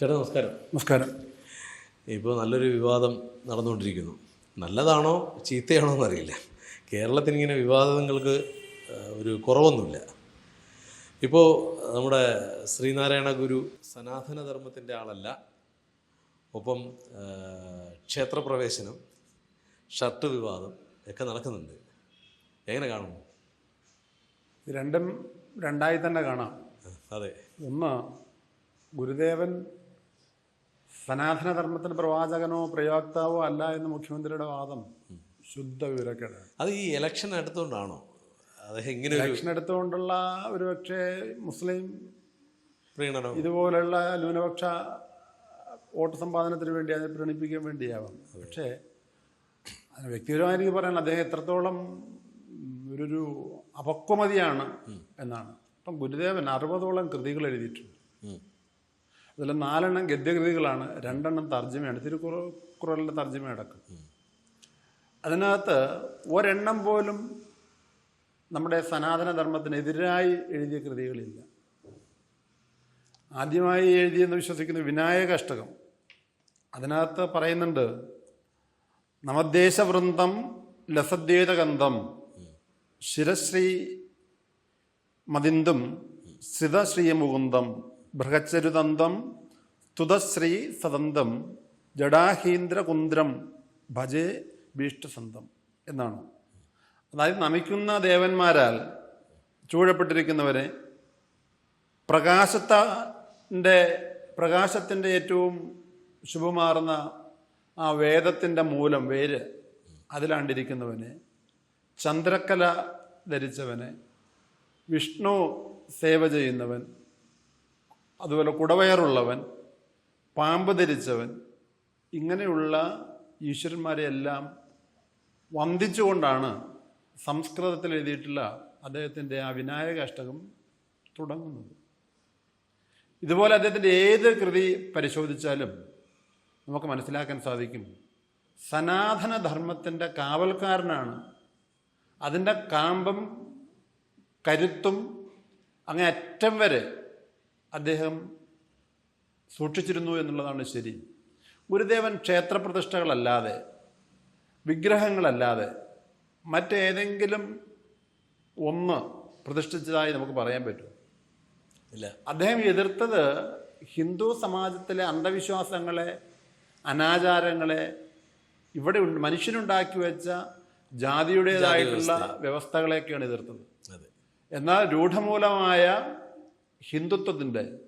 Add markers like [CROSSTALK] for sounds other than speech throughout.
ചേട്ടാ നമസ്കാരം. നമസ്കാരം. ഇപ്പോൾ നല്ലൊരു വിവാദം നടന്നുകൊണ്ടിരിക്കുന്നു. നല്ലതാണോ ചീത്തയാണോ എന്നറിയില്ല. കേരളത്തിന് ഇങ്ങനെ വിവാദങ്ങൾക്ക് ഒരു കുറവൊന്നുമില്ല. ഇപ്പോൾ നമ്മുടെ ശ്രീനാരായണ ഗുരു സനാതനധർമ്മത്തിന്റെ ആളല്ല. ഒപ്പം ക്ഷേത്രപ്രവേശനം ഷർട്ട് വിവാദം ഒക്കെ നടക്കുന്നുണ്ട്. എങ്ങനെ കാണുന്നു രണ്ടും രണ്ടായി തന്നെ കാണാം. അതെ. ഒന്ന് ഗുരുദേവൻ സനാതനധർമ്മത്തിന് പ്രവാചകനോ പ്രയോക്താവോ അല്ല എന്ന് മുഖ്യമന്ത്രിയുടെ വാദം. ശുദ്ധ വിവരക്കേട്. അത് ഈ ഇലക്ഷൻ എടുത്തുകൊണ്ടാണോ? അത് ഇങ്ങനെ ഇലക്ഷൻ എടുത്തുകൊണ്ടുള്ള ഒരു പക്ഷേ മുസ്ലിം പ്രീണനം. ഇതുപോലെയുള്ള ന്യൂനപക്ഷ വോട്ട് സമ്പാദനത്തിന് വേണ്ടി അതിനെ പ്രീണിപ്പിക്കാൻ വേണ്ടിയാവാം. പക്ഷേ അതിന് വ്യക്തിപരമായി എനിക്ക് പറയാൻ അദ്ദേഹം എത്രത്തോളം ഒരു അപക്വമതിയാണ് എന്നാണ്. ഇപ്പം ഗുരുദേവൻ അറുപതോളം കൃതികൾ എഴുതിയിട്ടുണ്ട്. അതിൽ നാലെണ്ണം ഗദ്യകൃതികളാണ്. രണ്ടെണ്ണം തർജമയാണ്. തിരുക്കുറലിന്റെ തർജമ അടക്കം. അതിനകത്ത് ഒരെണ്ണം പോലും നമ്മുടെ സനാതന ധർമ്മത്തിനെതിരായി എഴുതിയ കൃതികളില്ല. ആദ്യമായി എഴുതിയെന്ന് വിശ്വസിക്കുന്ന വിനായക അഷ്ടകം അതിനകത്ത് പറയുന്നുണ്ട് നവദ്ദേശവൃന്ദം ലസദ്വേതഗന്ധം ശിരശ്രീ മതിന്ദും ശ്രിതശ്രീമുകുന്ദം ബൃഹച്ചരുതന്തം തുതശ്രീ സദന്തം ജഡാഹീന്ദ്രകുന്ദ്രം ഭജേ ഭീഷ്ടസന്തം എന്നാണ്. അതായത് നമിക്കുന്ന ദേവന്മാരാൽ ചൂഴപ്പെട്ടിരിക്കുന്നവരെ പ്രകാശത്തിന്റെ പ്രകാശത്തിന്റെ ഏറ്റവും ശുഭമാർന്ന ആ വേദത്തിന്റെ മൂലം വേര് അതിലാണ്ടിരിക്കുന്നവനെ ചന്ദ്രക്കല ധരിച്ചവനെ വിഷ്ണു സേവ ചെയ്യുന്നവൻ അതുപോലെ കുടവയറുള്ളവൻ പാമ്പ് ധരിച്ചവൻ ഇങ്ങനെയുള്ള ഈശ്വരന്മാരെയെല്ലാം വന്ദിച്ചുകൊണ്ടാണ് സംസ്കൃതത്തിൽ എഴുതിയിട്ടുള്ള അദ്ദേഹത്തിന്റെ ആ വിനായക അഷ്ടകം തുടങ്ങുന്നത്. ഇതുപോലെ അദ്ദേഹത്തിന്റെ ഏത് കൃതി പരിശോധിച്ചാലും നമുക്ക് മനസ്സിലാക്കാൻ സാധിക്കും. സനാതനധർമ്മത്തിന്റെ കാവൽക്കാരനാണ്. അതിന്റെ കാമ്പം കരുത്തും അങ്ങേ അറ്റം വരെ അദ്ദേഹം സൂക്ഷിച്ചിരുന്നു എന്നുള്ളതാണ് ശരി. ഗുരുദേവൻ ക്ഷേത്രപ്രതിഷ്ഠകളല്ലാതെ വിഗ്രഹങ്ങളല്ലാതെ മറ്റേതെങ്കിലും ഒന്ന് പ്രതിഷ്ഠിച്ചതായി നമുക്ക് പറയാൻ പറ്റും. ഇല്ല. അദ്ദേഹം എതിർത്തത് ഹിന്ദു സമാജത്തിലെ അന്ധവിശ്വാസങ്ങളെ അനാചാരങ്ങളെ ഇവിടെ മനുഷ്യനുണ്ടാക്കി വെച്ച ജാതിയുടേതായിട്ടുള്ള വ്യവസ്ഥകളെയൊക്കെയാണ് എതിർത്തത്. എന്നാൽ രൂഢമൂലമായ ഹിന്ദുത്വത്തിന്റെ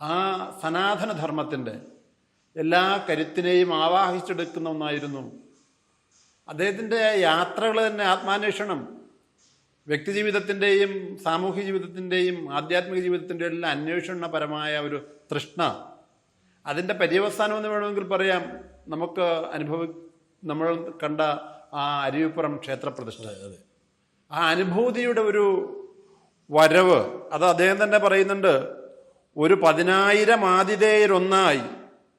ആ സനാതനധർമ്മത്തിന്റെ എല്ലാ കരുത്തിനെയും ആവാഹിച്ചെടുക്കുന്ന ഒന്നായിരുന്നു. അദ്ദേഹത്തിന്റെ യാത്രകൾ തന്നെ ആത്മാന്വേഷണം. വ്യക്തിജീവിതത്തിന്റെയും സാമൂഹ്യ ജീവിതത്തിന്റെയും ആധ്യാത്മിക ജീവിതത്തിന്റെയും എല്ലാം അന്വേഷണപരമായ ഒരു തൃഷ്ണ. അതിന്റെ പര്യവസാനം എന്ന് വേണമെങ്കിൽ പറയാം. നമുക്ക് അനുഭവ നമ്മൾ കണ്ട ആ അരുവിപ്പുറം ക്ഷേത്രപ്രതിഷ്ഠ. ആ അനുഭൂതിയുടെ ഒരു വരവ്. അത് അദ്ദേഹം തന്നെ പറയുന്നുണ്ട് ഒരു പതിനായിരം ആതിഥേയരൊന്നായി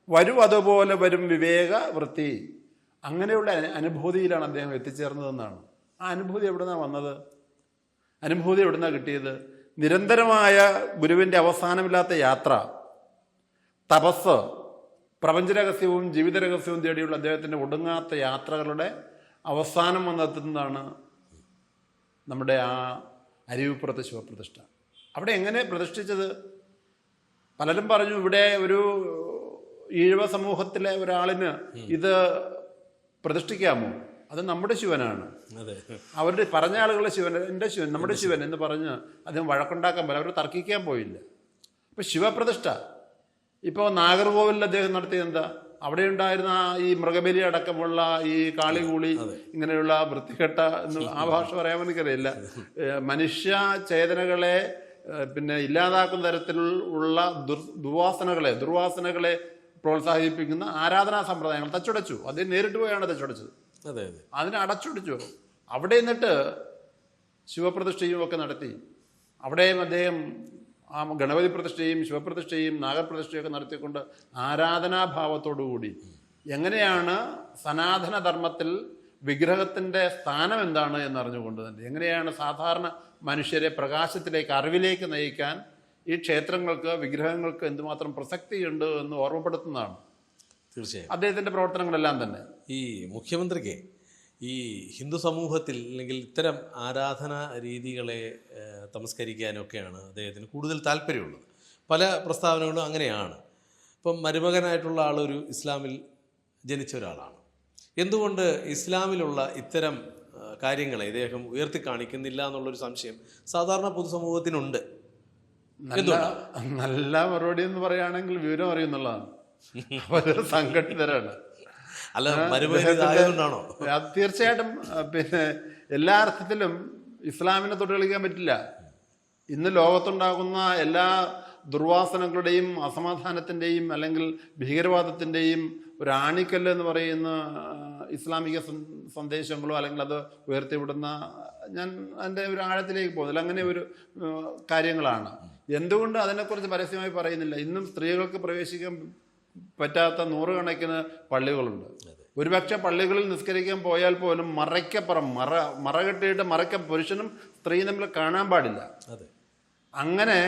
വരും അതുപോലെ വരും വിവേക വൃത്തി. അങ്ങനെയുള്ള അനുഭൂതിയിലാണ് അദ്ദേഹം എത്തിച്ചേർന്നതെന്നാണ്. ആ അനുഭൂതി എവിടുന്നാണ് വന്നത്? അനുഭൂതി എവിടുന്നാണ് കിട്ടിയത്? നിരന്തരമായ ഗുരുവിന്റെ അവസാനമില്ലാത്ത യാത്ര തപസ് പ്രപഞ്ചരഹസ്യവും ജീവിതരഹസ്യവും തേടിയുള്ള അദ്ദേഹത്തിന്റെ ഒടുങ്ങാത്ത യാത്രകളുടെ അവസാനം വന്നെത്തുന്നതാണ് നമ്മുടെ ആ അരുവിപ്പുറത്തെ ശിവപ്രതിഷ്ഠ. അവിടെ എങ്ങനെ പ്രതിഷ്ഠിച്ചത്? പലരും പറഞ്ഞു ഇവിടെ ഒരു ഈഴവ സമൂഹത്തിലെ ഒരാളിന് ഇത് പ്രതിഷ്ഠിക്കാമോ? അത് നമ്മുടെ ശിവനാണ്. അതെ. അവരുടെ പറഞ്ഞ ആളുകളുടെ ശിവൻ എന്റെ ശിവൻ നമ്മുടെ ശിവൻ. എന്ന് പറഞ്ഞ് അദ്ദേഹം വഴക്കുണ്ടാക്കാൻ പോലെ അവർ തർക്കിക്കാൻ പോയില്ല. അപ്പം ശിവപ്രതിഷ്ഠ. ഇപ്പോൾ നാഗർകോവിലിൽ അദ്ദേഹം നടത്തിയത് എന്താ? അവിടെ ഉണ്ടായിരുന്ന ഈ മൃഗബലി അടക്കമുള്ള ഈ കാളികൂളി ഇങ്ങനെയുള്ള വൃത്തികെട്ട എന്ന് ആ ഭാഷ പറയാൻ എനിക്കറിയില്ല. മനുഷ്യ ചേതനകളെ പിന്നെ ഇല്ലാതാക്കുന്ന തരത്തിലുള്ള ദുർ ദുർവാസനകളെ ദുർവാസനകളെ പ്രോത്സാഹിപ്പിക്കുന്ന ആരാധനാ സമ്പ്രദായങ്ങൾ തച്ചുടച്ചു. അദ്ദേഹം നേരിട്ട് പോയാണ് തച്ചുടച്ചത്. അതെ അതെ. അതിനെ അടച്ചുടിച്ചു. അവിടെ നിന്നിട്ട് ശിവപ്രതിഷ്ഠയും ഒക്കെ നടത്തി. അവിടെയും അദ്ദേഹം ആ ഗണപതി പ്രതിഷ്ഠയും ശിവപ്രതിഷ്ഠയും നാഗപ്രതിഷ്ഠയൊക്കെ നടത്തിക്കൊണ്ട് ആരാധനാഭാവത്തോടുകൂടി. എങ്ങനെയാണ് സനാതനധർമ്മത്തിൽ വിഗ്രഹത്തിന്റെ സ്ഥാനം എന്താണ് എന്നറിഞ്ഞുകൊണ്ട് തന്നെ. എങ്ങനെയാണ് സാധാരണ മനുഷ്യരെ പ്രകാശത്തിലേക്ക് അറിവിലേക്ക് നയിക്കാൻ ഈ ക്ഷേത്രങ്ങൾക്ക് വിഗ്രഹങ്ങൾക്ക് എന്തുമാത്രം പ്രസക്തിയുണ്ട് എന്ന് ഓർമ്മപ്പെടുത്തുന്നതാണ്. തീർച്ചയായും. അദ്ദേഹത്തിന്റെ പ്രവർത്തനങ്ങളെല്ലാം തന്നെ. ഈ മുഖ്യമന്ത്രിക്ക് ഈ ഹിന്ദു സമൂഹത്തിൽ അല്ലെങ്കിൽ ഇത്തരം ആരാധനാ രീതികളെ തമസ്കരിക്കാനൊക്കെയാണ് അദ്ദേഹത്തിന് കൂടുതൽ താല്പര്യമുള്ളത്. പല പ്രസ്താവനകളും അങ്ങനെയാണ്. ഇപ്പം മരുമകനായിട്ടുള്ള ആളൊരു ഇസ്ലാമിൽ ജനിച്ച ഒരാളാണ് എന്തുകൊണ്ട് ഇസ്ലാമിലുള്ള ഇത്തരം കാര്യങ്ങളെ ഇദ്ദേഹം ഉയർത്തി കാണിക്കുന്നില്ല എന്നുള്ളൊരു സംശയം സാധാരണ പൊതുസമൂഹത്തിനുണ്ട്. നല്ല നല്ല മറുപടി എന്ന് പറയുകയാണെങ്കിൽ വിവരം അറിയുന്നുള്ളതാണ്. സംഘടിതരാണ്. അല്ല അത് തീർച്ചയായിട്ടും പിന്നെ എല്ലാ അർത്ഥത്തിലും ഇസ്ലാമിനെ തൊട്ടുകളിക്കാൻ പറ്റില്ല. ഇന്ന് ലോകത്തുണ്ടാകുന്ന എല്ലാ ദുർവാസനകളുടെയും അസമാധാനത്തിന്റെയും അല്ലെങ്കിൽ ഭീകരവാദത്തിന്റെയും ഒരു ആണിക്കല്ല് എന്ന് പറയുന്ന ഇസ്ലാമിക സന്ദേശങ്ങളോ അല്ലെങ്കിൽ അത് ഉയർത്തിവിടുന്ന ഞാൻ അതിന്റെ ഒരു ആഴത്തിലേക്ക് പോകുന്നില്ല അങ്ങനെ ഒരു കാര്യങ്ങളാണ്. എന്തുകൊണ്ട് അതിനെക്കുറിച്ച് പരസ്യമായി പറയുന്നില്ല? ഇന്നും സ്ത്രീകൾക്ക് പ്രവേശിക്കാൻ പറ്റാത്ത നൂറുകണക്കിന് പള്ളികളുണ്ട്. ഒരുപക്ഷെ പള്ളികളിൽ നിസ്കരിക്കാൻ പോയാൽ പോലും മറയ്ക്കപ്പുറം മറ മറ കെട്ടിയിട്ട് മറയ്ക്ക പുരുഷനും സ്ത്രീയും തമ്മിൽ കാണാൻ പാടില്ല. അങ്ങനെ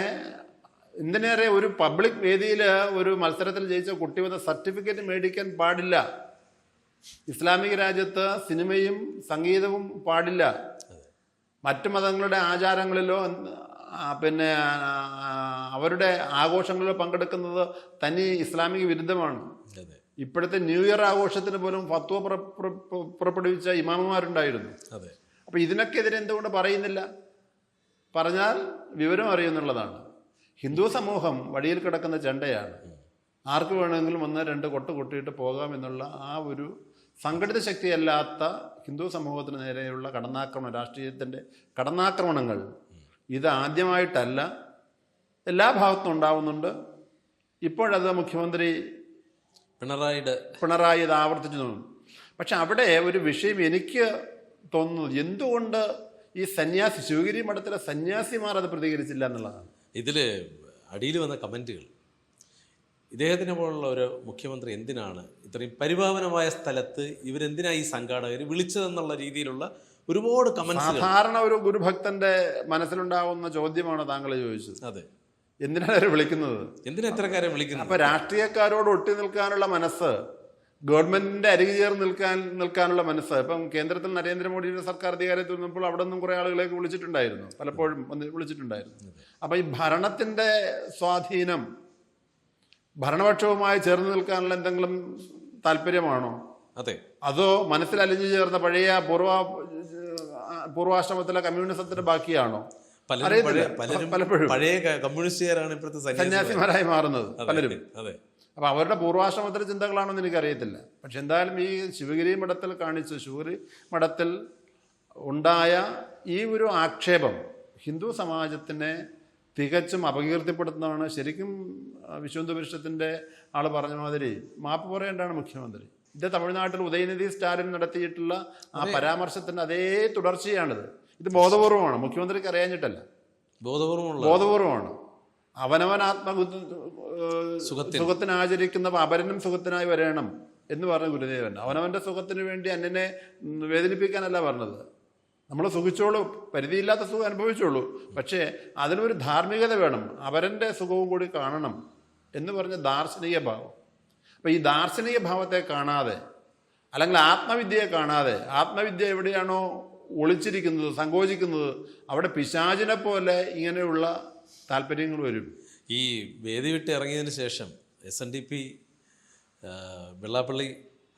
എന്തിനേറെ ഒരു പബ്ലിക് വേദിയിൽ ഒരു മത്സരത്തിൽ ജയിച്ച കുട്ടി വന്ന സർട്ടിഫിക്കറ്റ് മേടിക്കാൻ പാടില്ല. ഇസ്ലാമിക രാജ്യത്ത് സിനിമയും സംഗീതവും പാടില്ല. മറ്റു മതങ്ങളുടെ ആചാരങ്ങളിലോ പിന്നെ അവരുടെ ആഘോഷങ്ങളിൽ പങ്കെടുക്കുന്നത് തനി ഇസ്ലാമിക വിരുദ്ധമാണ്. ഇപ്പോഴത്തെ ന്യൂ ഇയർ ആഘോഷത്തിന് പോലും ഫത്വ പുറ- പുറ- പുറപ്പെടുവിച്ച ഇമാമുമാരുണ്ടായിരുന്നു. അതെ. അപ്പൊ ഇതിനൊക്കെതിരെ എന്തുകൊണ്ട് പറയുന്നില്ല? പറഞ്ഞാൽ വിവരം അറിയുന്നുള്ളതാണ്. ഹിന്ദു സമൂഹം വഴിയിൽ കിടക്കുന്ന ചെണ്ടയാണ്. ആർക്ക് വേണമെങ്കിലും ഒന്ന് രണ്ട് കൊട്ട് കൊട്ടിയിട്ട് പോകാം എന്നുള്ള ആ ഒരു സംഘടിത ശക്തിയല്ലാത്ത ഹിന്ദു സമൂഹത്തിന് നേരെയുള്ള കടന്നാക്രമണം രാഷ്ട്രീയത്തിന്റെ കടന്നാക്രമണങ്ങൾ ഇത് ആദ്യമായിട്ടല്ല എല്ലാ ഭാഗത്തും ഉണ്ടാവുന്നുണ്ട്. ഇപ്പോഴത് മുഖ്യമന്ത്രി പിണറായിയുടെ പിണറായി ഇത് ആവർത്തിച്ചു തോന്നുന്നു. പക്ഷെ അവിടെ ഒരു വിഷയം എനിക്ക് തോന്നുന്നു എന്തുകൊണ്ട് ഈ സന്യാസി ശിവഗിരി മഠത്തിലെ സന്യാസിമാർ അത് പ്രതികരിച്ചില്ല എന്നുള്ളതാണ്. ഇതിൽ അടിയിൽ വന്ന കമന്റുകൾ. ഇദ്ദേഹത്തിനെ പോലുള്ള ഒരു മുഖ്യമന്ത്രി എന്തിനാണ് ഇത്രയും പരിപാവനമായ സ്ഥലത്ത് ഇവരെന്തിനാണ് ഈ സംഘാടകർ വിളിച്ചതെന്നുള്ള രീതിയിലുള്ള ഒരുപാട് കമന്റ്സ് സാധാരണ ഒരു ഗുരുഭക്തന്റെ മനസ്സിലുണ്ടാവുന്ന ചോദ്യമാണ് താങ്കൾ ചോദിച്ചത്? അതെ. എന്തിനാണ് അവരെ വിളിക്കുന്നത്? എന്തിനാ എത്രക്കാരെ വിളിക്കുന്നത്? അപ്പൊ രാഷ്ട്രീയക്കാരോട് ഒട്ടി നിൽക്കാനുള്ള മനസ്സ് ഗവൺമെന്റിന്റെ അരികു ചേർന്ന് നിൽക്കാൻ നിൽക്കാനുള്ള മനസ്സ്. ഇപ്പം കേന്ദ്രത്തിൽ നരേന്ദ്രമോദിയുടെ സർക്കാർ അധികാരത്തിൽ നിന്നപ്പോൾ അവിടെ നിന്നും കുറെ ആളുകളെയൊക്കെ വിളിച്ചിട്ടുണ്ടായിരുന്നു. പലപ്പോഴും വന്ന് വിളിച്ചിട്ടുണ്ടായിരുന്നു. അപ്പൊ ഈ ഭരണത്തിന്റെ സ്വാധീനം ഭരണപക്ഷവുമായി ചേർന്ന് നിൽക്കാനുള്ള എന്തെങ്കിലും താല്പര്യമാണോ? അതെ. അതോ മനസ്സിൽ അലിഞ്ഞു ചേർന്ന പഴയ പൂർവ പൂർവാശ്രമത്തിലെ കമ്മ്യൂണിസത്തിന്റെ ബാക്കിയാണോ? പലപ്പോഴും. പഴയ കമ്മ്യൂണിസ്റ്റുകാരാണ് ഇപ്പോഴത്തെ. സന്യാസിമാരായി മാറുന്നത്. പലരും. അതെ. അപ്പൊ അവരുടെ പൂർവാശ്രമത്തിലെ ചിന്തകളാണെന്ന് എനിക്കറിയത്തില്ല. പക്ഷെ എന്തായാലും ഈ ശിവഗിരി മഠത്തിൽ കാണിച്ച ശിവഗിരി മഠത്തിൽ ഉണ്ടായ ഈ ഒരു ആക്ഷേപം ഹിന്ദു സമാജത്തിനെ തികച്ചും അപകീർത്തിപ്പെടുത്തുന്നതാണ്. ശരിക്കും ആ, വിശ്വഹിന്ദു ആൾ ആൾ പറഞ്ഞ മാതിരി മാപ്പ് പറയേണ്ടതാണ് മുഖ്യമന്ത്രി. ഇത് തമിഴ്നാട്ടിൽ ഉദയനിധി സ്റ്റാലിൻ നടത്തിയിട്ടുള്ള ആ പരാമർശത്തിന്റെ അതേ തുടർച്ചയാണിത്. ഇത് ബോധപൂർവമാണ്. മുഖ്യമന്ത്രിക്ക് അറിയാഞ്ഞിട്ടല്ല. ബോധപൂർവമുള്ള ബോധപൂർവമാണ്. അവനവൻ ആത്മ സുഖത്തിന്. ആചരിക്കുന്ന അപരനും സുഖത്തിനായി വരണം എന്ന് പറഞ്ഞ ഗുരുദേവൻ. അവനവന്റെ സുഖത്തിന് വേണ്ടി അന്നനെ വേദനിപ്പിക്കാനല്ല പറഞ്ഞത്. നമ്മൾ സുഖിച്ചോളൂ. പരിധിയില്ലാത്ത സുഖം അനുഭവിച്ചോളൂ. പക്ഷേ അതിനൊരു ധാർമ്മികത വേണം. അവരന്റെ സുഖവും കൂടി കാണണം എന്ന് പറഞ്ഞ ദാർശനിക ഭാവം. അപ്പം ഈ ദാർശനിക ഭാവത്തെ കാണാതെ അല്ലെങ്കിൽ ആത്മവിദ്യയെ കാണാതെ ആത്മവിദ്യ എവിടെയാണോ ഒളിച്ചിരിക്കുന്നത് സങ്കോചിക്കുന്നത് അവിടെ പിശാചിനെ പോലെ ഇങ്ങനെയുള്ള താല്പര്യങ്ങൾ വരും. ഈ വേദി വിട്ട് ഇറങ്ങിയതിന് ശേഷം S N D P Vellappally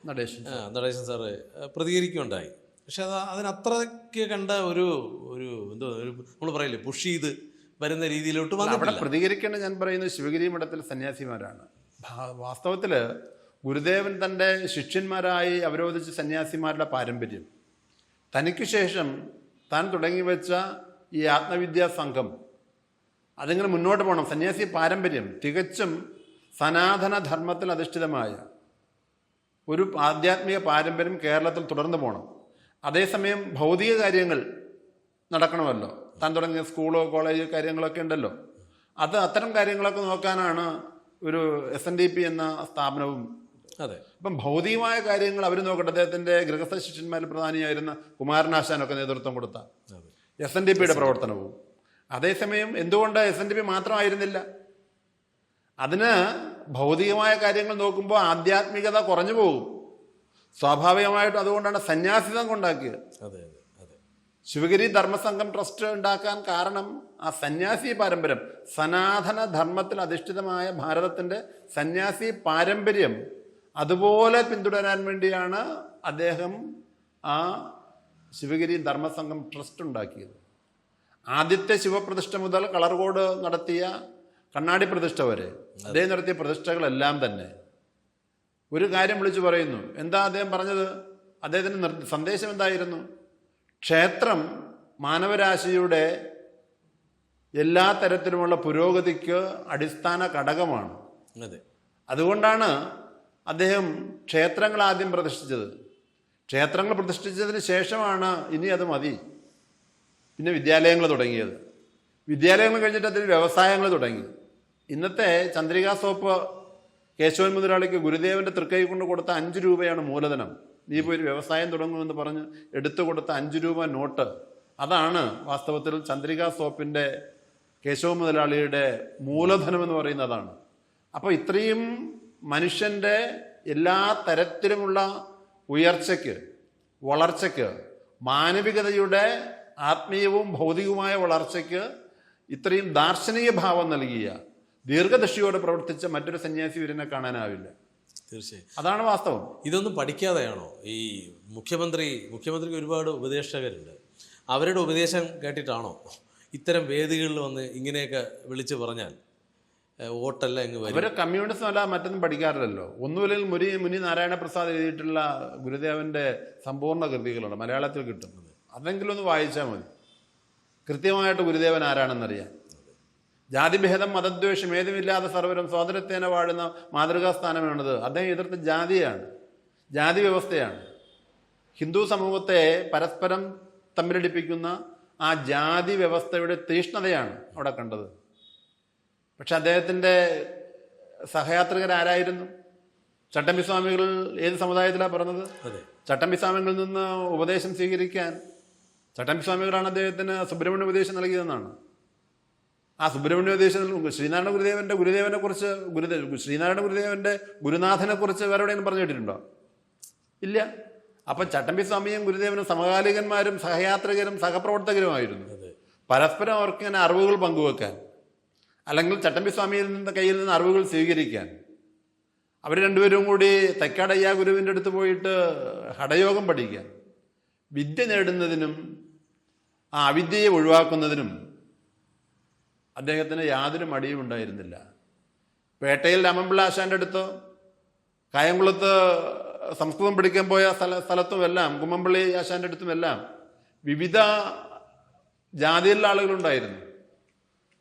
Natesan Natesan sir പ്രതികരിക്കുകയുണ്ടായി. പക്ഷെ അത് അതിനത്രയ്ക്ക് കണ്ട ഒരു ഒരു എന്തോ ഒരു നമ്മൾ പറയില്ലേ പുഷ് ചെയ്ത് വരുന്ന രീതിയിലോട്ട് അവിടെ പ്രതികരിക്കേണ്ട ഞാൻ പറയുന്നത് ശിവഗിരി മഠത്തിലെ സന്യാസിമാരാണ്. വാസ്തവത്തിൽ ഗുരുദേവൻ തന്റെ ശിഷ്യന്മാരായി അവരോധിച്ച സന്യാസിമാരുടെ പാരമ്പര്യം. തനിക്ക് ശേഷം താൻ തുടങ്ങി വെച്ച ഈ ആത്മവിദ്യാ സംഘം അതിങ്ങനെ മുന്നോട്ട് പോകണം സന്യാസി പാരമ്പര്യം തികച്ചും സനാതന ധർമ്മത്തിൽ അധിഷ്ഠിതമായ ഒരു ആധ്യാത്മിക പാരമ്പര്യം കേരളത്തിൽ തുടർന്നു പോകണം അതേസമയം ഭൗതിക കാര്യങ്ങൾ നടക്കണമല്ലോ. താൻ തുടങ്ങിയ സ്കൂളോ കോളേജോ കാര്യങ്ങളൊക്കെ ഉണ്ടല്ലോ. അത് അത്തരം കാര്യങ്ങളൊക്കെ നോക്കാനാണ് ഒരു എസ് എൻ ഡി പി എന്ന സ്ഥാപനവും അതെ. ഇപ്പം ഭൗതികമായ കാര്യങ്ങൾ അവർ നോക്കട്ടെ. അദ്ദേഹത്തിന്റെ ഗൃഹസ്ഥ ശിഷ്യന്മാരിൽ പ്രധാനിയായിരുന്ന കുമാരനാശാനൊക്കെ നേതൃത്വം കൊടുത്ത എസ് എൻ ഡി പിയുടെ പ്രവർത്തനവും. അതേസമയം എന്തുകൊണ്ട് എസ് എൻ ഡി പി മാത്രമായിരുന്നില്ല? അതിന് ഭൗതികമായ കാര്യങ്ങൾ നോക്കുമ്പോൾ ആധ്യാത്മികത കുറഞ്ഞു പോകും. സ്വാഭാവികമായിട്ടും അതുകൊണ്ടാണ് സന്യാസിതം കൊണ്ടാക്കിയത്. അതെ അതെ. ശിവഗിരി ധർമ്മസംഘം ട്രസ്റ്റ് ഉണ്ടാക്കാൻ കാരണം ആ സന്യാസി പാരമ്പര്യം സനാതന ധർമ്മത്തിൽ അധിഷ്ഠിതമായ ഭാരതത്തിന്റെ സന്യാസി പാരമ്പര്യം അതുപോലെ പിന്തുടരാൻ വേണ്ടിയാണ് അദ്ദേഹം ആ ശിവഗിരി ധർമ്മസംഘം ട്രസ്റ്റ് ഉണ്ടാക്കിയത്. ആദ്യത്തെ ശിവപ്രതിഷ്ഠ മുതൽ കളർകോട് നടത്തിയ കണ്ണാടി പ്രതിഷ്ഠ വരെ. അദ്ദേഹം നടത്തിയ പ്രതിഷ്ഠകളെല്ലാം തന്നെ. ഒരു കാര്യം വിളിച്ചു പറയുന്നു. എന്താ അദ്ദേഹം പറഞ്ഞത്? അദ്ദേഹത്തിന്റെ സന്ദേശം എന്തായിരുന്നു? ക്ഷേത്രം മാനവരാശിയുടെ എല്ലാ തരത്തിലുമുള്ള പുരോഗതിക്ക് അടിസ്ഥാന ഘടകമാണ്. അതെ. അതുകൊണ്ടാണ് അദ്ദേഹം ക്ഷേത്രങ്ങൾ ആദ്യം പ്രതിഷ്ഠിച്ചത്. ക്ഷേത്രങ്ങൾ പ്രതിഷ്ഠിച്ചതിന് ശേഷമാണ് ഇനി അത് മതി. പിന്നെ വിദ്യാലയങ്ങൾ തുടങ്ങിയത്. വിദ്യാലയങ്ങൾ കഴിഞ്ഞിട്ട് അതിൽ വ്യവസായങ്ങൾ തുടങ്ങി. ഇന്നത്തെ ചന്ദ്രികാ സോപ്പ് കേശവൻ മുതലാളിക്ക് ഗുരുദേവന്റെ തൃക്കൈ കൊണ്ട് കൊടുത്ത അഞ്ച് രൂപയാണ് മൂലധനം. നീ പോയി ഒരു വ്യവസായം തുടങ്ങുമെന്ന് പറഞ്ഞ് എടുത്തു കൊടുത്ത അഞ്ച് രൂപ നോട്ട്. അതാണ് വാസ്തവത്തിൽ ചന്ദ്രിക സോപ്പിന്റെ കേശവ മുതലാളിയുടെ മൂലധനം എന്ന് പറയുന്നതാണ്. അപ്പോൾ ഇത്രയും മനുഷ്യന്റെ എല്ലാ തരത്തിലുമുള്ള ഉയർച്ചയ്ക്ക് വളർച്ചയ്ക്ക് മാനവികതയുടെ ആത്മീയവും ഭൗതികവുമായ വളർച്ചയ്ക്ക് ഇത്രയും ദാർശനിക ഭാവം നൽകിയ ദീർഘദൃഷ്ടിയോടെ പ്രവർത്തിച്ച മറ്റൊരു സന്യാസി വീരനെ കാണാനാവില്ല. തീർച്ചയായും. അതാണ് വാസ്തവം. ഇതൊന്നും പഠിക്കാതെയാണോ? ഈ മുഖ്യമന്ത്രി മുഖ്യമന്ത്രിക്ക് ഒരുപാട് ഉപദേശകരുണ്ട് അവരുടെ ഉപദേശം കേട്ടിട്ടാണോ ഇത്തരം വേദികളിൽ വന്ന് ഇങ്ങനെയൊക്കെ വിളിച്ചു പറഞ്ഞാൽ വോട്ടല്ല അങ്ങ് വരും? ഇവർ കമ്മ്യൂണിസം അല്ല മറ്റൊന്നും പഠിക്കാറില്ലല്ലോ. ഒന്നുമില്ലെങ്കിൽ മുനി മുനി നാരായണ പ്രസാദ് എഴുതിയിട്ടുള്ള ഗുരുദേവന്റെ സമ്പൂർണ കൃതികളുണ്ട്. മലയാളത്തിൽ കിട്ടുന്നത് അതെങ്കിലും ഒന്ന് വായിച്ചാൽ മതി. കൃത്യമായിട്ട് ഗുരുദേവൻ ആരാണെന്നറിയാം. ജാതിഭേദം മതദ്വേഷം ഏതുമില്ലാതെ സർവരും സ്വാതന്ത്ര്യത്തേനെ വാഴുന്ന മാതൃകാ സ്ഥാനമാണത് അദ്ദേഹം എതിർത്ത ജാതിയാണ് ജാതി വ്യവസ്ഥയാണ് ഹിന്ദു സമൂഹത്തെ പരസ്പരം തമ്മിലടിപ്പിക്കുന്ന ആ ജാതി വ്യവസ്ഥയുടെ തീഷ്ണതയാണ് അവിടെ കണ്ടത്. പക്ഷെ അദ്ദേഹത്തിന്റെ സഹയാത്രികരാരായിരുന്നു? ചട്ടമ്പി സ്വാമികൾ ഏത് സമുദായത്തിലാണ് പറഞ്ഞത്? അതെ. ചട്ടമ്പി സ്വാമികളിൽ നിന്ന് ഉപദേശം സ്വീകരിക്കാൻ. ചട്ടമ്പിസ്വാമികളാണ് അദ്ദേഹത്തിന് സുബ്രഹ്മണ്യ ഉപദേശം നൽകിയതെന്നാണ്. ആ സുബ്രഹ്മണ്യ ഉപദേശം ശ്രീനാരായണ ഗുരുദേവന്റെ ഗുരുദേവനെ കുറിച്ച് ഗുരുദേവ ശ്രീനാരായണ ഗുരുദേവന്റെ ഗുരുനാഥനെ കുറിച്ച് വേറെ എവിടെയെങ്കിലും പറഞ്ഞു കേട്ടിട്ടുണ്ടോ? ഇല്ല. അപ്പം ചട്ടമ്പി സ്വാമിയും ഗുരുദേവനും സമകാലികന്മാരും സഹയാത്രികരും സഹപ്രവർത്തകരുമായിരുന്നു. പരസ്പരം അവർക്ക് ഇങ്ങനെ അറിവുകൾ പങ്കുവെക്കാൻ അല്ലെങ്കിൽ ചട്ടമ്പി സ്വാമിയിൽ നിന്ന് കയ്യിൽ നിന്ന് അറിവുകൾ സ്വീകരിക്കാൻ. അവർ രണ്ടുപേരും കൂടി തെക്കാടയ്യ ഗുരുവിന്റെ അടുത്ത് പോയിട്ട് ഹടയോഗം പഠിക്കാൻ. വിദ്യ നേടുന്നതിനും ആ അവിദ്യയെ ഒഴിവാക്കുന്നതിനും അദ്ദേഹത്തിന് യാതൊരു മടിയും ഉണ്ടായിരുന്നില്ല. പേട്ടയിൽ രാമൻപിള്ള ആശാന്റെ അടുത്ത് കായംകുളത്ത് സംസ്കൃതം പഠിക്കാൻ പോയ സ്ഥല സ്ഥലത്തുമെല്ലാം കുമ്മമ്പള്ളി ആശാന്റെ അടുത്തുമെല്ലാം വിവിധ ജാതിയിലുള്ള ആളുകളുണ്ടായിരുന്നു.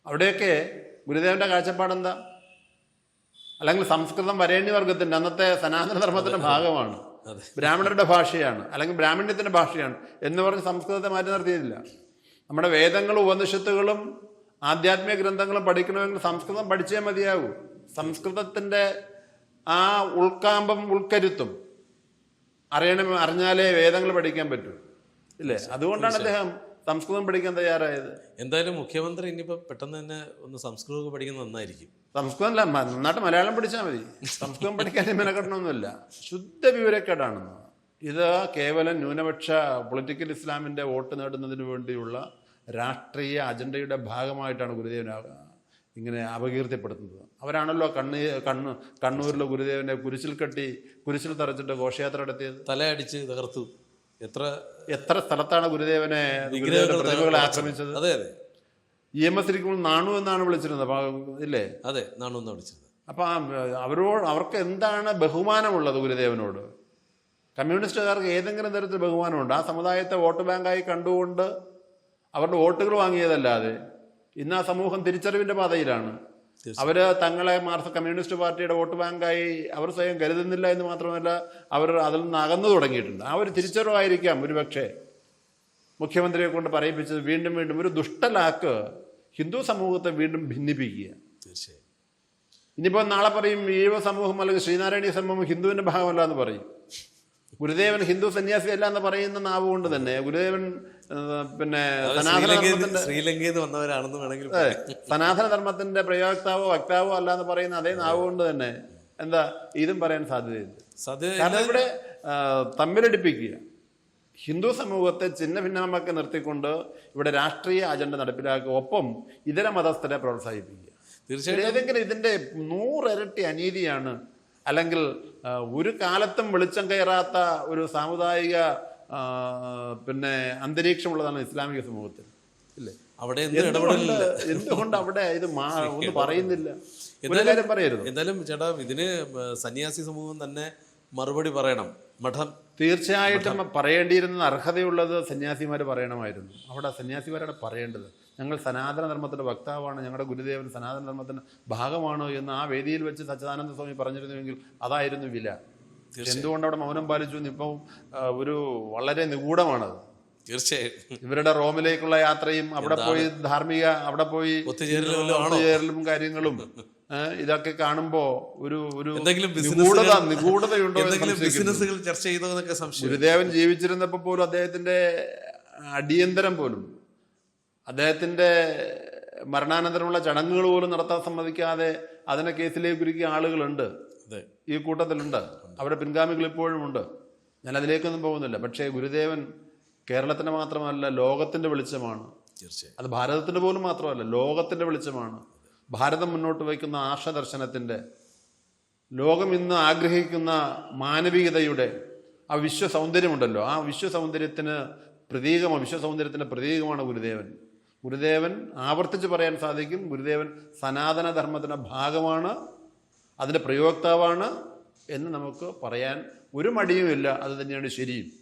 അവിടെയൊക്കെ ഗുരുദേവന്റെ കാഴ്ചപ്പാടെന്താ അല്ലെങ്കിൽ സംസ്കൃതം വരേണ്യ വർഗത്തിന്റെ അന്നത്തെ സനാതനധർമ്മത്തിന്റെ ഭാഗമാണ്. ബ്രാഹ്മണരുടെ ഭാഷയാണ് അല്ലെങ്കിൽ ബ്രാഹ്മണ്യത്തിന്റെ ഭാഷയാണ് എന്ന് പറഞ്ഞ് സംസ്കൃതത്തെ മാറ്റി നിർത്തിയില്ല നമ്മുടെ വേദങ്ങളും ഉപനിഷത്തുകളും ആധ്യാത്മിക ഗ്രന്ഥങ്ങൾ പഠിക്കണമെങ്കിൽ സംസ്കൃതം പഠിച്ചേ മതിയാകൂ. സംസ്കൃതത്തിന്റെ ആ ഉൾക്കാമ്പം ഉൾക്കരുത്തും അറിയണം അറിഞ്ഞാലേ വേദങ്ങൾ പഠിക്കാൻ പറ്റൂ. ഇല്ലേ? അതുകൊണ്ടാണ് അദ്ദേഹം സംസ്കൃതം പഠിക്കാൻ തയ്യാറായത്. എന്തായാലും മുഖ്യമന്ത്രി ഇനിയിപ്പോൾ പെട്ടെന്ന് തന്നെ ഒന്ന് സംസ്കൃതമൊക്കെ പഠിക്കുന്നത് നന്നായിരിക്കും. സംസ്കൃതം അല്ല നന്നായിട്ട് മലയാളം പഠിച്ചാൽ മതി. സംസ്കൃതം പഠിക്കാൻ മെനക്കെട്ടണമൊന്നുമില്ല ശുദ്ധ വിവരക്കേടാണെന്ന് ഇത് കേവലം ന്യൂനപക്ഷ പൊളിറ്റിക്കൽ ഇസ്ലാമിന്റെ വോട്ട് നേടുന്നതിന് വേണ്ടിയുള്ള രാഷ്ട്രീയ അജണ്ടയുടെ ഭാഗമായിട്ടാണ് ഗുരുദേവൻ ഇങ്ങനെ അപകീർത്തിപ്പെടുത്തുന്നത്. അവരാണല്ലോ കണ്ണ് കണ്ണ് കണ്ണൂരിലെ ഗുരുദേവനെ കുരിശിൽ കെട്ടി കുരിശിൽ തറച്ചിട്ട് ഘോഷയാത്ര നടത്തിയത് തലയടിച്ച് തകർത്തു. എത്ര എത്ര സ്ഥലത്താണ് ഗുരുദേവനെ പ്രതിമകളെ ആക്രമിച്ചത്? അതെ അതെ. ഇ എം എസ് ഇരിക്കുമ്പോൾ നാണു എന്നാണ് വിളിച്ചിരുന്നത് അപ്പൊ ഇല്ലേ? അതെ നാണൊന്ന് വിളിച്ചത് അപ്പം ആ, അവരോട് അവർക്ക് എന്താണ് ബഹുമാനമുള്ളത് ഗുരുദേവനോട്? കമ്മ്യൂണിസ്റ്റുകാർക്ക് ഏതെങ്കിലും തരത്തിൽ ബഹുമാനമുണ്ട്. ആ സമുദായത്തെ വോട്ട് ബാങ്കായി കണ്ടുകൊണ്ട് അവരുടെ വോട്ടുകൾ വാങ്ങിയതല്ലാതെ ഇന്ന് ആ സമൂഹം തിരിച്ചറിവിന്റെ പാതയിലാണ്. അവർ തങ്ങളെ മാർക്സ് കമ്മ്യൂണിസ്റ്റ് പാർട്ടിയുടെ വോട്ട് ബാങ്കായി അവർ സ്വയം കരുതുന്നില്ല എന്ന് മാത്രമല്ല അവർ അതിൽ നിന്ന് അകന്നു തുടങ്ങിയിട്ടുണ്ട്. ആ ഒരു തിരിച്ചറിവായിരിക്കാം ഒരുപക്ഷെ മുഖ്യമന്ത്രിയെ കൊണ്ട് പറയിപ്പിച്ചത് വീണ്ടും വീണ്ടും ഒരു ദുഷ്ടലാക്ക് ഹിന്ദു സമൂഹത്തെ വീണ്ടും ഭിന്നിപ്പിക്കുക. തീർച്ചയായും. ഇനിയിപ്പോൾ നാളെ പറയും ഈഴവ സമൂഹം അല്ലെങ്കിൽ ശ്രീനാരായണീയ സമൂഹം ഹിന്ദുവിന്റെ ഭാഗമല്ല എന്ന് പറയും. ഗുരുദേവൻ ഹിന്ദു സന്യാസി അല്ല എന്ന് പറയുന്ന നാവ് കൊണ്ട് തന്നെ. ഗുരുദേവൻ പിന്നെ ശ്രീലങ്കയിൽ വന്നവരാണെന്ന് വേണമെങ്കിൽ. സനാതന ധർമ്മത്തിന്റെ പ്രയോക്താവോ വക്താവോ അല്ല എന്ന് പറയുന്ന അതേ നാവ് കൊണ്ട് തന്നെ. എന്താ? ഇതും പറയാൻ സാധ്യതയുണ്ട്. സാധ്യത കാരണം ഇവിടെ തമ്മിലടിപ്പിക്കുക. ഹിന്ദു സമൂഹത്തെ ചിഹ്ന ഭിന്നമൊക്കെ നിർത്തിക്കൊണ്ട് ഇവിടെ രാഷ്ട്രീയ അജണ്ട നടപ്പിലാക്കുക. ഒപ്പം ഇതര മതസ്ഥരെ പ്രോത്സാഹിപ്പിക്കുക. തീർച്ചയായിട്ടും. ഏതെങ്കിലും ഇതിന്റെ നൂറിരട്ടി അനീതിയാണ് അല്ലെങ്കിൽ ഒരു കാലത്തും വെളിച്ചം കയറാത്ത ഒരു സാമുദായിക പിന്നെ അന്തരീക്ഷമുള്ളതാണ് ഇസ്ലാമിക സമൂഹത്തിൽ. ഇല്ലേ? അവിടെ എന്ത് എന്തുകൊണ്ട് അവിടെ ഇത് [LAUGHS] ഒന്നും പറയുന്നില്ല? എന്തായാലും പറയരുത്. എന്തായാലും ചേട്ടാ ഇതിന് സന്യാസി സമൂഹം തന്നെ മറുപടി പറയണം. മഠം. തീർച്ചയായിട്ടും പറയേണ്ടിയിരുന്ന അർഹതയുള്ളത് സന്യാസിമാർ പറയണമായിരുന്നു. അവിടെ സന്യാസിമാരാണ് പറയേണ്ടത് ഞങ്ങൾ സനാതന ധർമ്മത്തിന്റെ വക്താവാണ് ഞങ്ങളുടെ ഗുരുദേവൻ സനാതന ഭാഗമാണ് എന്ന് ആ വേദിയിൽ വെച്ച് സച്ചിദാനന്ദ സ്വാമി പറഞ്ഞിരുന്നുവെങ്കിൽ അതായിരുന്നു വില. എന്തുകൊണ്ട് അവിടെ മൗനം പാലിച്ചു ഇപ്പം ഒരു വളരെ നിഗൂഢമാണത്. തീർച്ചയായും. ഇവരുടെ റോമിലേക്കുള്ള യാത്രയും അവിടെ പോയി ധാർമ്മിക അവിടെ പോയി ഒത്തുചേരലും കാര്യങ്ങളും ഇതൊക്കെ കാണുമ്പോ ഒരു ഒരു നിഗൂഢത നിഗൂഢതയുണ്ടോ ബിസിനസ്സുകൾ ചർച്ച ചെയ്തോ എന്നൊക്കെ സംശയം. ഗുരുദേവൻ ജീവിച്ചിരുന്നപ്പോ പോലും അദ്ദേഹത്തിന്റെ അടിയന്തരം പോലും അദ്ദേഹത്തിന്റെ മരണാനന്തരമുള്ള ചടങ്ങുകൾ പോലും നടത്താൻ സമ്മതിക്കാതെ അതിനെ കേസിലേക്ക് ഒരുക്കിയ ആളുകളുണ്ട്. ഈ കൂട്ടത്തിലുണ്ട്. അവരുടെ പിൻഗാമികൾ ഇപ്പോഴും ഉണ്ട്. ഞാൻ അതിലേക്കൊന്നും പോകുന്നില്ല. പക്ഷേ ഗുരുദേവൻ കേരളത്തിന്റെ മാത്രമല്ല ലോകത്തിന്റെ വെളിച്ചമാണ്. തീർച്ചയായും. അത് ഭാരതത്തിന്റെ പോലും മാത്രമല്ല ലോകത്തിന്റെ വെളിച്ചമാണ്. ഭാരതം മുന്നോട്ട് വയ്ക്കുന്ന ആശദർശനത്തിന്റെ ലോകം ഇന്ന് ആഗ്രഹിക്കുന്ന മാനവികതയുടെ ആ വിശ്വ സൗന്ദര്യമുണ്ടല്ലോ ആ വിശ്വ സൗന്ദര്യത്തിന് പ്രതീകമാണ് വിശ്വ സൗന്ദര്യത്തിന്റെ പ്രതീകമാണ് ഗുരുദേവൻ. ഗുരുദേവൻ ആവർത്തിച്ച് പറയാൻ സാധിക്കും. ഗുരുദേവൻ സനാതനധർമ്മത്തിന്റെ ഭാഗമാണ് അതിന്റെ പ്രയോക്താവാണ് എന്ന് നമുക്ക് പറയാൻ ഒരു മടിയുമില്ല. അത് തന്നെയാണ് ശരിയും.